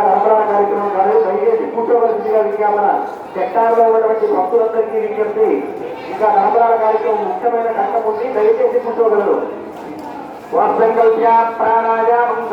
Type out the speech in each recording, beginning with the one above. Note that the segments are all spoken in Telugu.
కార్యక్రమం కాదు. దయచేసి కూర్చోవలసిందిగా విజ్ఞాపన సెక్టార్లో ఉన్నటువంటి భక్తులందరికీ విజ్ఞప్తి. ఇంకా తలంబరాల కార్యక్రమం ముఖ్యమైన కష్టం ఉంది. దయచేసి కూర్చోగలరు. వాసంకల్ప్య ప్రాణాయామం.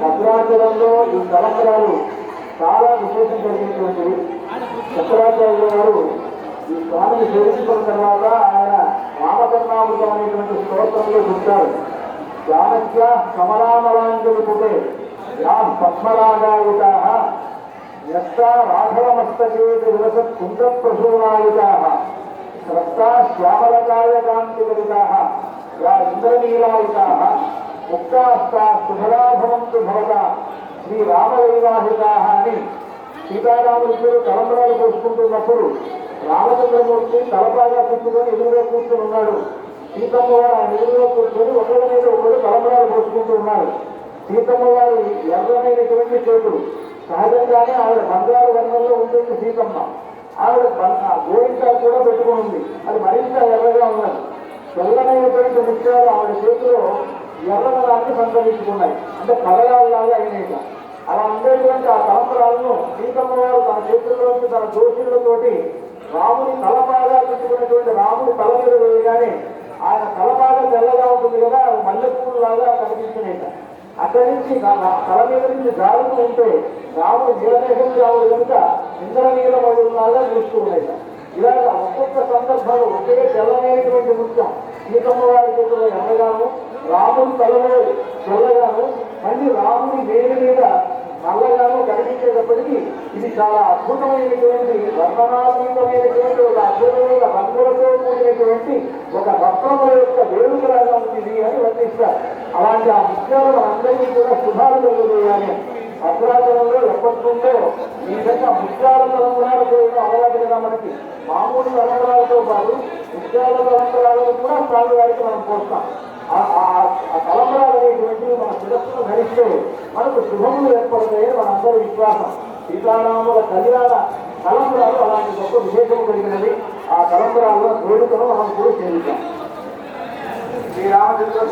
భద్రాచలంలో ఈ సంవత్సరాలు చాలా విశేషం కలిగినటువంటివి చక్రాచార్యుల గారు ఈ స్వామిని సేవించుకున్న తర్వాత ఆయన రామకర్ణామృతం అనేటువంటి స్తోత్రంలో చెప్తారు జానక్య కమలామలాంజలి పుటే యా పద్మరాగాయుతా యస్తా రాఘవమస్తకే దివస కుండ ప్రసూనాయుతా శ్రద్ధా శ్యామలకాయ కాంతికలితా యా ఇంద్రనీలాయుతా ముక్తాస్తా శుభలాభవంతు భవత. శ్రీరామవైవాహితా అని సీతారాములిద్దరూ తలంబరాలు పోసుకుంటున్నప్పుడు రామచంద్రమూర్తి తలపాగా కూర్చుని ఎదురుగా కూర్చుని ఉన్నాడు. సీతమ్మ వారు ఆయన ఎదురుగా కూర్చొని ఒకరి మీద ఒకరు తలంబరాలు పోసుకుంటూ ఉన్నారు. సీతమ్మ వారి ఎర్రమైనటువంటి చేతులు. సహజంగానే ఆవిడ బంగారు వర్ణంలో ఉంటుంది సీతమ్మ. ఆవిడ గోరింకా కూడా పెట్టుకుని ఉంది. అది మరింత ఎర్రగా ఉన్నది. తెల్లమైనటువంటి ముత్యాలు ఆవిడ చేతిలో ఎర్రదనాన్ని సంతరించుకున్నాయి. అంటే పగడాల్లాగా అయినాయి అలా ఉండేటువంటి ఆ తలంబరాలను సీతమ్మ వారు తన చేతుల్లోంచి తన దోషులతోటి రాముని తలపాగా పెట్టుకున్నటువంటి రాముని తల మీద వేయగానే ఆయన తలపాగా తెల్లగా ఉంటుంది కదా మల్లెపూలు లాగా కనిపిస్తున్నాయి అక్కడి నుంచి తల మీద నుంచి జారుతూ ఉంటే రాముడు నీలదేశం రావుడు కనుక ఇంద్రనీలమడులాగా చూస్తూ ఉన్నాయి ఇలాగ ఒక్కొక్క సందర్భంలో ఒకే తెల్లనేటువంటి ముఖ్యం సీతమ్మ వారి చేతిలో రాముడు తలలో చల్లగాను మళ్ళీ రాముడి వేడి మీద నల్లగాను కనిపించేటప్పటికీ ఇది చాలా అద్భుతమైనటువంటి వర్ణనాతీతమైనటువంటి ఒక అద్భుతమైన రంగులతో కూడినటువంటి ఒక రత్నముల యొక్క వేడుకలాగా ఉంది ఇది అని వర్ణిస్తారు. అలాంటి ఆ ముత్యాలు మనందరికీ కూడా శుభాలు కలుగుతాయని భద్రాచలంలో ఎప్పటికుందో ఈ విధంగా ముత్యాల తలంబరాలు చేయడం మనకి మామూలు తలంబరాలతో పాటు ముత్యాల తలంబరాలను కూడా స్వామివారికి మనం పోస్తాం. ఆ- తలంబరాలు అనేటువంటివి మన శిరస్సును ధరిస్తే మనకు శుభములు ఏర్పడతాయని మనందరి విశ్వాసం. సీతారాముల కళ్యాణ తలంబరాలు అలాంటి గొప్ప విశేషం కలిగినది ఆ తలంబరాల్లో వేడుకను మనం కూడా చేరుతాం. శ్రీరామచంద్ర